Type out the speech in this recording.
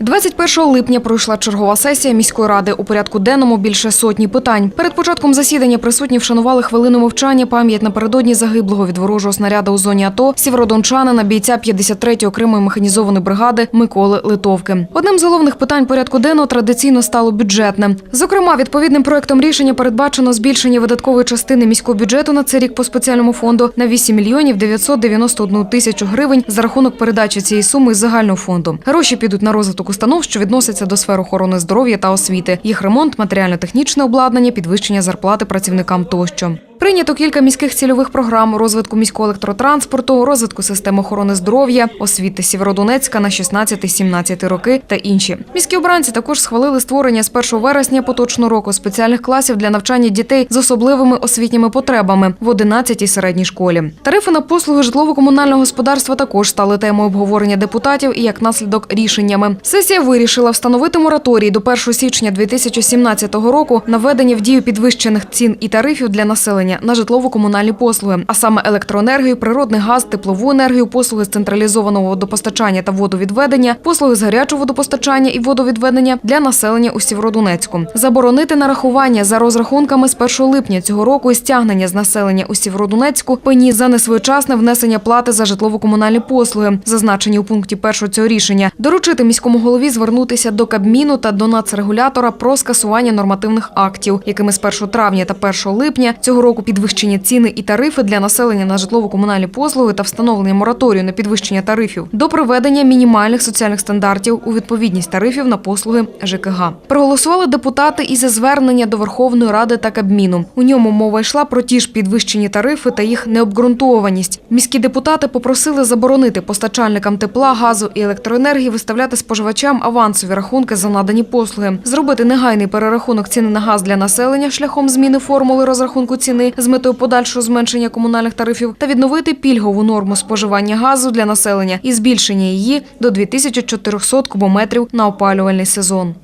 21 липня пройшла чергова сесія міської ради. У порядку денному більше сотні питань. Перед початком засідання присутні вшанували хвилину мовчання пам'ять напередодні загиблого від ворожого снаряду у зоні АТО сєвєродончанина, бійця 53-ї окремої механізованої бригади Миколи Литовки. Одним з головних питань порядку денного традиційно стало бюджетне. Зокрема, відповідним проектом рішення передбачено збільшення видаткової частини міського бюджету на цей рік по спеціальному фонду на 8 мільйонів 991 тисячу гривень за рахунок передачі цієї суми з загального фонду. Гроші підуть на розвиток установ, що відносяться до сфер охорони здоров'я та освіти, їх ремонт, матеріально-технічне обладнання, підвищення зарплати працівникам тощо. Прийнято кілька міських цільових програм розвитку міського електротранспорту, розвитку систем охорони здоров'я, освіти Сєвєродонецька на 16-17 роки та інші. Міські обранці також схвалили створення з 1 вересня поточного року спеціальних класів для навчання дітей з особливими освітніми потребами в 11-й середній школі. Тарифи на послуги житлово-комунального господарства також стали темою обговорення депутатів і як наслідок рішеннями. Сесія вирішила встановити мораторій до 1 січня 2017 року на введення в дію підвищених цін і тарифів для населення на житлово-комунальні послуги, а саме електроенергію, природний газ, теплову енергію, послуги з централізованого водопостачання та водовідведення, послуги з гарячого водопостачання і водовідведення для населення у Сєвєродонецьку. Заборонити нарахування за розрахунками з 1 липня цього року і стягнення з населення у Сєвєродонецьку пені за несвоєчасне внесення плати за житлово-комунальні послуги, зазначені у пункті першого цього рішення. Доручити міському голові звернутися до Кабміну та до нацрегулятора про скасування нормативних актів, якими з 1 травня та 1 липня цього року підвищення ціни і тарифи для населення на житлово-комунальні послуги та встановлення мораторію на підвищення тарифів до приведення мінімальних соціальних стандартів у відповідність тарифів на послуги ЖКГ. Проголосували депутати і за звернення до Верховної Ради та Кабміну. У ньому мова йшла про ті ж підвищені тарифи та їх необґрунтованість. Міські депутати попросили заборонити постачальникам тепла, газу і електроенергії виставляти споживачам авансові рахунки за надані послуги, зробити негайний перерахунок ціни на газ для населення шляхом зміни формули розрахунку ціни з метою подальшого зменшення комунальних тарифів та відновити пільгову норму споживання газу для населення і збільшення її до 2400 кубометрів на опалювальний сезон.